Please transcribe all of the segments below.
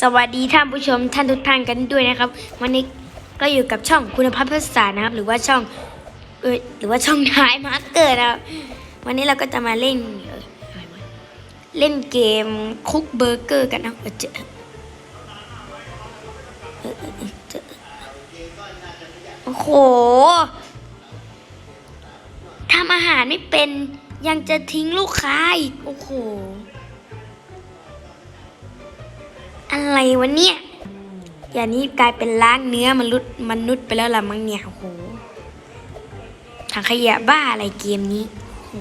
สวัสดีท่านผู้ชมท่านทุกท่านกันด้วยนะครับ วันนี้ก็อยู่กับช่องคุณภาพภาษานะครับ หรือว่าช่องเอยหรือว่าช่องท้ายมาร์เกอร์นะครับ วันนี้เราก็จะมาเล่นเออเล่นเกมคุกเบอร์เกอร์กันนะเจอเออเออเออเจอโอ้โหทำอาหารไม่เป็นยังจะทิ้งลูกค้าอีก โอ้โห อะไรวะเนี่ย อย่างนี้กลายเป็นล้างเนื้อมนุษย์มนุษย์ไปแล้วล่ะมั้งเนี่ยโอ้โหถังขยะบ้าอะไรเกมนี้โห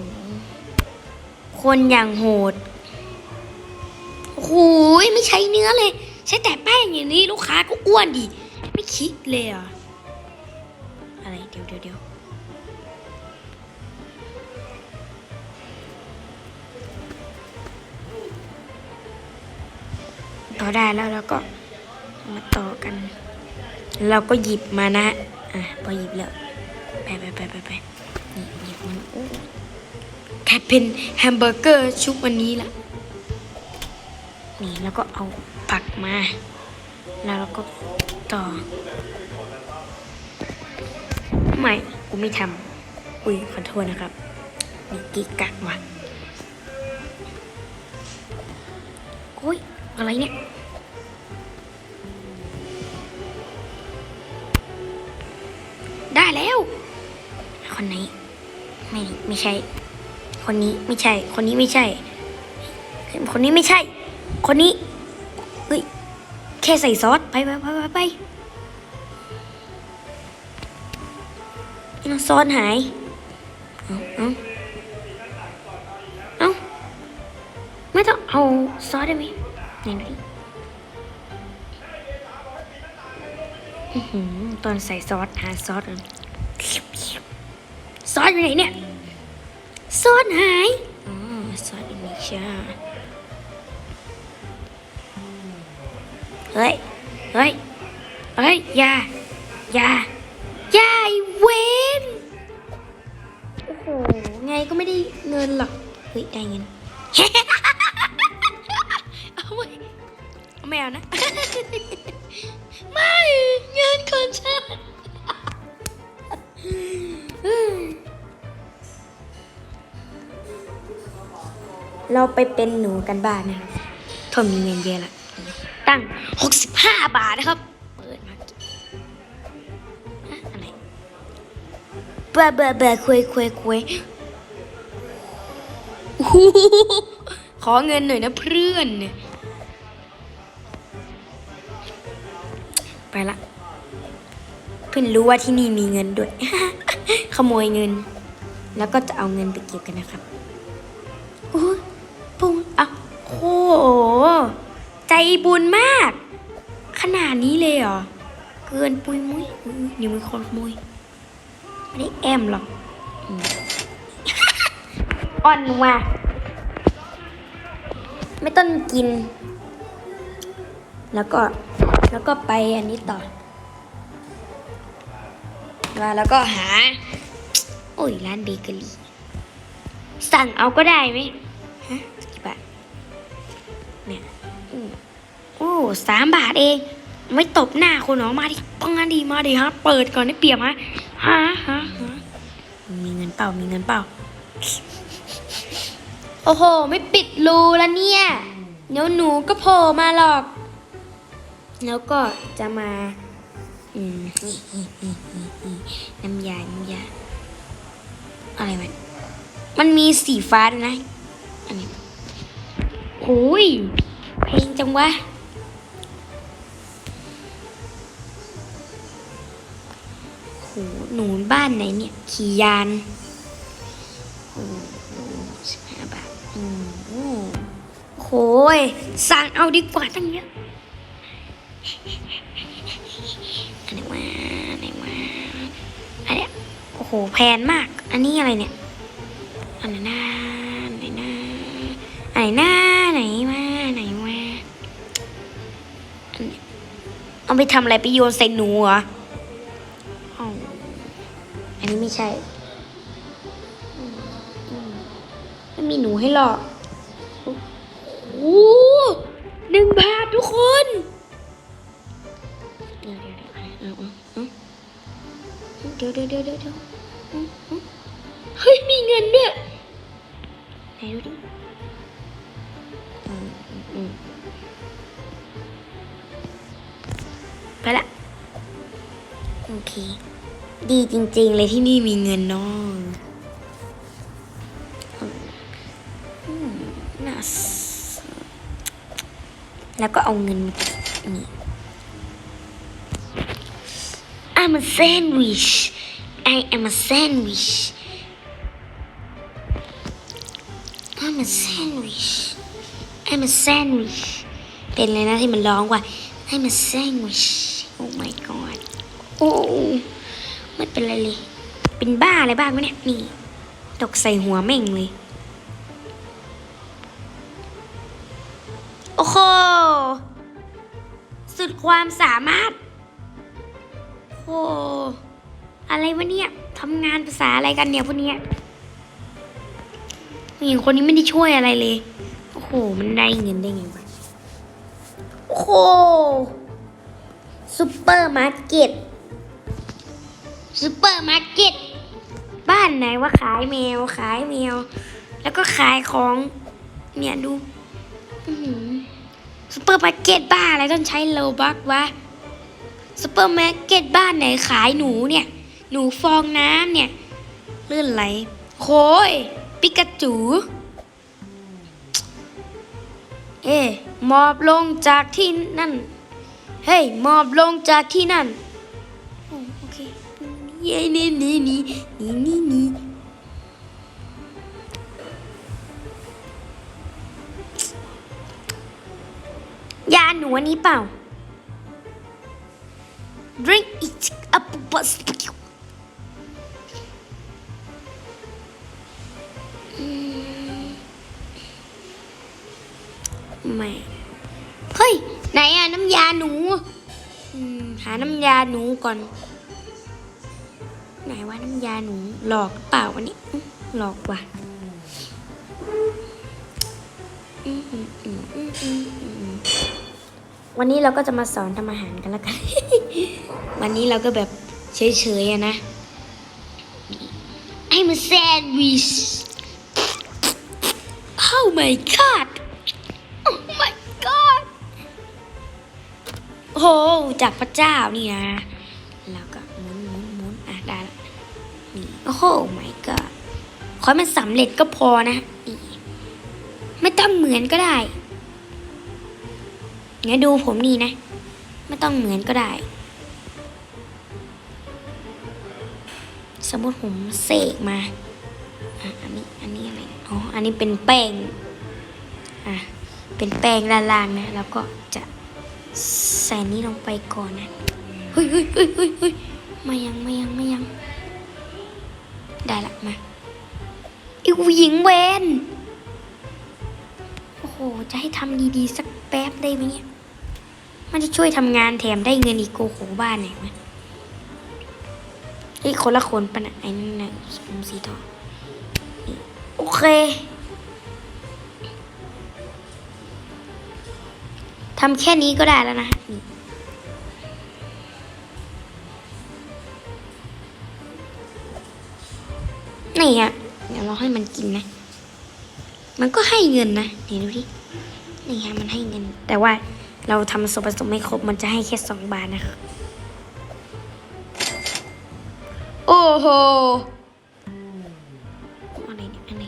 คนอย่างโหดโอ้โหไม่ใช้เนื้อเลย ใช้แต่แป้งอย่างนี้ลูกค้าก็อ้วนดิ ไม่คิดเลยอะอะไรเดี๋ยวเดี๋ยวเดี๋ยว อได้แล้วแล้วก็มาต่อกัน เราก็หยิบมานะอะพอหยิบแล้วไปไปไปไปไปนี่หยิบมันโอ้กลายเป็นแฮมเบอร์เกอร์ชุบวันนี้ละนี่แล้วก็เอาผักมา แล้วเราก็ต่อไม่กูไม่ทำอุ้ยขอโทษนะครับมีกิกกักว่ะโอ้ยอะไรเนี่ย คนนี้ไม่ไม่ใช่ คนนี้ไม่ใช่ คนนี้ไม่ใช่ คนนี้ไม่ใช่ คนนี้เฮ้ยแค่ใส่ซอสไปไปไปไปไปเอาซอสหายเอาเอาเอาไม่ต้องเอาซอสได้ไหมไหนดูดิอื้อหือตอนใส่ซอสหาซอสก่อน ซอสอยู่ไหนเนี่ย ซอสหายอ๋อซอสอีกนิช่าเฮ้ย เฮ้ย เฮ้ย อย่า อย่า อย่าไอ้เวนโอ้โห ไงก็ไม่ได้เงินหรอก เฮ้ย ได้เงิน เราไปเป็นหนูกันบ้านนะครับทนมีเงินเยอะละตั้ง 65 บาทนะครับ เปิดมากินฮะอะไรเบื่อเบื่อเบื่อคุยคุยคุยโอ้โหขอเงินหน่อยนะเพื่อนไปละ เพิ่งรู้ว่าที่นี่มีเงินด้วย ขโมยเงิน แล้วก็จะเอาเงินไปเก็บกันนะครับ ใจบุญมาก ขนาดนี้เลยเหรอ เกินปุยมุ้ยอุ้ยนี่มีคนขโมยไม่ได้แอมหรอกอืมอ่อนว่ะไม่ต้องกิน แล้วก็แล้วก็ไปอันนี้ต่อมาแล้วก็หา โอ้ยร้านเบเกอรี่ สั่งเอาก็ได้ไหมฮะ สามบาทเอง ไม่ตบหน้าคนหรอมาดิปังงานดีมาดิฮะ เปิดก่อนได้เปียบฮะฮะฮะฮะมีเงินเปล่ามีเงินเปล่า โอ้โห ไม่ปิดรูแล้วเนี่ย เดี๋ยวหนูก็โผล่มาหรอก แล้วก็จะมา อืมน้ำยา น้ำยา อะไรมัน มันมีสีฟ้าด้วยนะ อันนี้โอ้ยเพลงจังวะ หหนูบ้านไหนเนี่ย ขี่ยานโอ้สิบห้าบาทโอ้โหยสั่งเอาดีกว่าตั้งเยอะอันไหนมาอันไหนมาอันเนี้ยโอ้โหแพงมาก อันนี้อะไรเนี่ยอันไหนหน้าอันไหนหน้าอันไหนหน้าไหนมาไหนมาเอาไปทำอะไรไปโยนใส่หนูเหรอ อันนี้ไม่ใช่ไม่มีหนูให้หรอกโอ้หนึ่งบาททุกคนเดี๋ยวเดี๋ยวเดี๋ยวเดี๋ยวเดี๋ยวเดี๋ยวเดี๋ยวเฮ้ยมีเงินด้วยไหนดูดิไปละโอเค ดีจริงๆเลยที่นี่มีเงินนาะอืมน่าสแล้วก็เอาเงินมานี่ I'm a sandwich I am a sandwich I'm a sandwich I'm a sandwich เป็นเลยนะที่มันร้องว่า I'm a sandwich Oh my god โอ้ ไม่เป็นไรเลย เป็นบ้าอะไรบ้างวะเนี่ย นี่ ตกใส่หัวแม่งเลย โอ้โห สุดความสามารถ โอ้อะไรวะเนี่ยทำงานภาษาอะไรกันเนี่ยพวกเนี้ยผู้หญิงคนนี้ไม่ได้ช่วยอะไรเลย โอ้โห มันได้เงินได้ไงวะโอ้โห ซุปเปอร์มาร์เก็ต ซุปเปอร์มาร์เก็ต บ้านไหนว่าขายแมวขายแมว แล้วก็ขายของ เนี่ยดูซุปเปอร์มาร์เก็ตบ้านอะไรต้องใช้โลบักวะซุปเปอร์มาร์เก็ตบ้านไหนขายหนูเนี่ย หนูฟองน้ำเนี่ยเลื่อนไหลโคยปิกาจู เอ๊ะมอบลงจากที่นั่น เฮ้ยมอบลงจากที่นั่น เย้นี่นี่นี่นี่นี่นี่ยาหนูอันนี้เปล่า drink it up bus ไม่เฮ้ย ไหนอะน้ำยาหนู หาน้ำยาหนูก่อน ไหนว่าน้ำยาหนูหลอกเปล่าวันนี้หลอกว่ะวันนี้เราก็จะมาสอนทำอาหารกันแล้วกัน วันนี้เราก็แบบเฉยๆอะนะ I'm a sandwich Oh my god Oh my god โอ้จากพระเจ้านี่นะ โอ้โห my god ขอให้มันสำเร็จก็พอนะไม่ต้องเหมือนก็ได้งั้นดูผมนี่นะ ไม่ต้องเหมือนก็ได้ สมมติผมเสกมาอะอันนี้อันนี้อะไรอ๋ออันนี้เป็นแป้งอะเป็นแป้งล่างๆนะแล้วก็จะใส่นี้ลงไปก่อนนะเฮ้ยเฮ้ยเฮ้ยเฮ้ยเฮ้ยมายังมายังมายัง ได้ละมาอีกหญิงเวนโอ้โห จะให้ทำดีๆ สักแป๊บได้ไหมเนี่ย มันจะช่วยทำงานแถมได้เงินอีกโกโหบ้านไหนวะเฮ้คนละคนปะนะไอ้นั่นนะผมสีทองโอเคทำแค่นี้ก็ได้แล้วนะนี่ นี่ฮะเดี๋ยวเราให้มันกินนะ มันก็ให้เงินนะนี่ดูดินี่ฮะมันให้เงิน แต่ว่าเราทำส่วนผสมไม่ครบมันจะให้แค่สองบาทนะคะโอ้โหอะไรเนี่ยอันไหน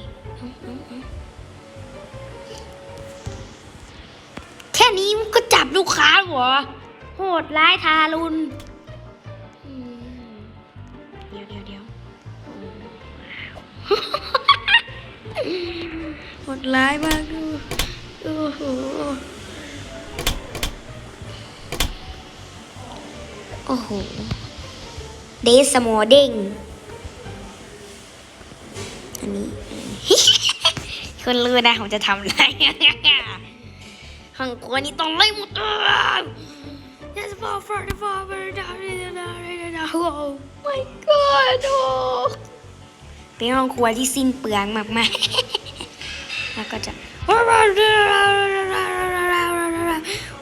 แค่นี้มันก็จับลูกค้าเหรอโหดร้ายทารุณ หดร้ายมากโอ้โหโอ้โห เดสมเด้งอันนี้ คนรู้นะผมจะทำอะไรของคนนี้ต้องไล่หมดเลย Yes, for for the father, Oh my god โอ้ เป็นห้องครัวที่สิ้นเปลืองมากๆ แล้วก็จะ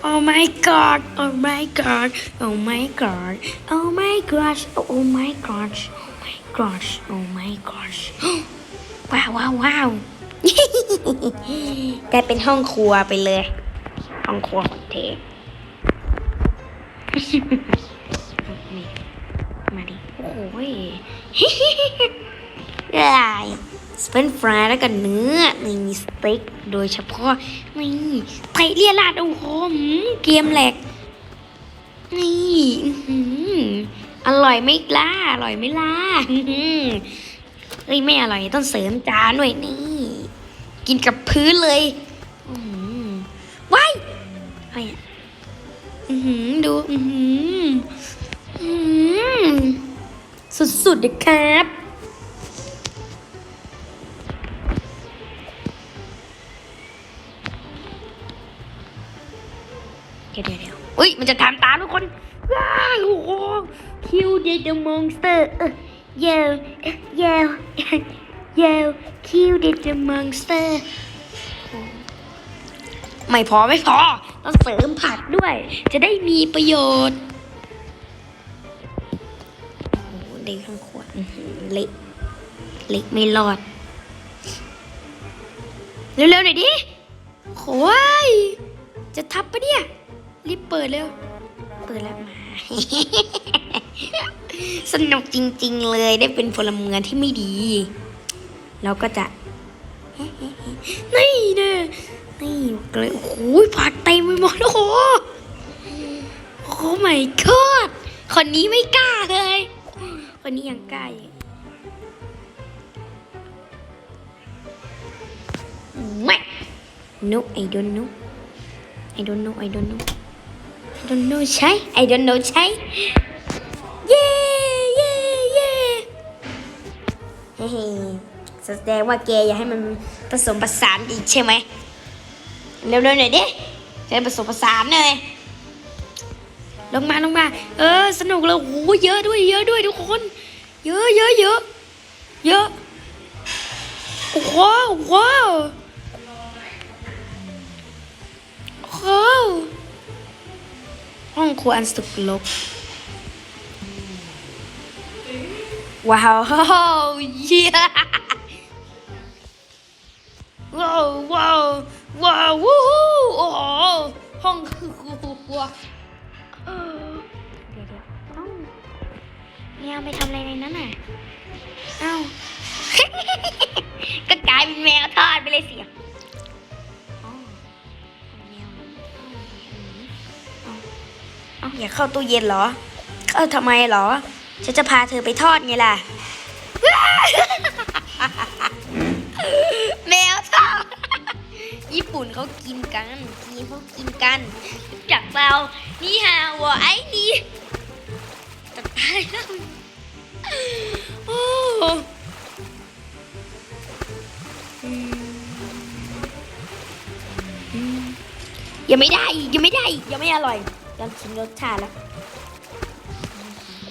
Oh my god Oh my god Oh my god Oh my gosh Oh my gosh Oh my gosh Oh my gosh ว้าวว้าวว้าวกลายเป็นห้องครัวไปเลย ห้องครัวของเทนี่มาดิ โอ้ย สเปนฟรายแล้วก็เนื้อนี่มีสเต็กโดยเฉพาะนี่ไทยเรียราดโอ้โหเกียมแหลกนี่อื้อหือร่อยไม่ล่าอร่อยไม่ล่าอื้อหือเฮ้ยไม่อร่อยต้องเสริมจานด้วยนี่ กินกับพื้นเลยว้ายอะไรอะดูอือหืออือหือสุดๆเลยครับ เดี๋ยวเดี๋ยวเดี๋ยวอุ้ยมันจะทำตามทุกคนว้าวโอ้โหคิวเดดมอนสเตอร์เยลเยลเยลคิวเดดมอนสเตอร์ไม่พอไม่พอต้องเสริมผักด้วย จะได้มีประโยชน์โอ้โหเด็กทั้งขวดอื้อหือเละเละไม่รอด เร็วๆหน่อยดิโอ้ยจะทับปะเนี่ย รีบเปิดเร็ว เปิดแล้วมา สนุกจริง ๆ เลยได้เป็นพลเมืองที่ไม่ดี เราก็จะ นี่นะนี่เลยโอ้โหผักเต็มไปหมดโอ้โหโอ้ my god คนนี้ไม่กล้าเลย คนนี้ยังกล้าอยู่ไม่ no I don't know I don't know I don't know don't know ใช่เย้เย้เย้เฮ้แสดงว่าแกอยากให้มันผสมผสานอีกใช่ไหมเร็วๆหน่อยดิจะได้ผสมผสานหน่อยลงมาลงมาเออสนุกเลยโอ้โหเยอะด้วยเยอะด้วยทุกคน เยอะเยอะเยอะเยอะว้าวว้าวว้าว ห้องครัวอันสุดลก ว้าวเยี่ยว้าวว้าวว้าววู้ฮู้โอ้ห้องคือครัวเดี๋ยวเดี๋ยวเอ้าเมียไปทำอะไรในนั้นน่ะเอ้าก็กลายเป็นแมวทอดไปเลยเสีย อ้าอยากเข้าตู้เย็นเหรอ เข้าทำไมเหรอ ฉันจะพาเธอไปทอดไงล่ะ แมวทอด ญี่ปุ่นเขากินกันจีนเขากินกันจากเรานี่ฮะวไอ้นี่จะตายแล้วโอ้ยังไม่ได้ยังไม่ได้ยังไม่อร่อย ยังชิมรสชาติแล้ว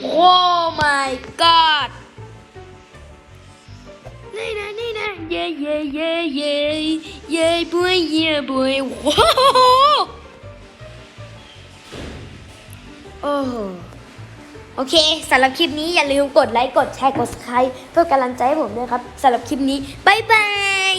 โอ้ my god นี่นะนี่นะเย่เย่เย่เย่เย่บวยเย่บวยว้าวโอ้โอเคสำหรับคลิปนี้อย่าลืมกดไลค์ กดแชร์ กด subscribe เพื่อกำลังใจให้ผมด้วยครับสำหรับคลิปนี้ บ๊ายบาย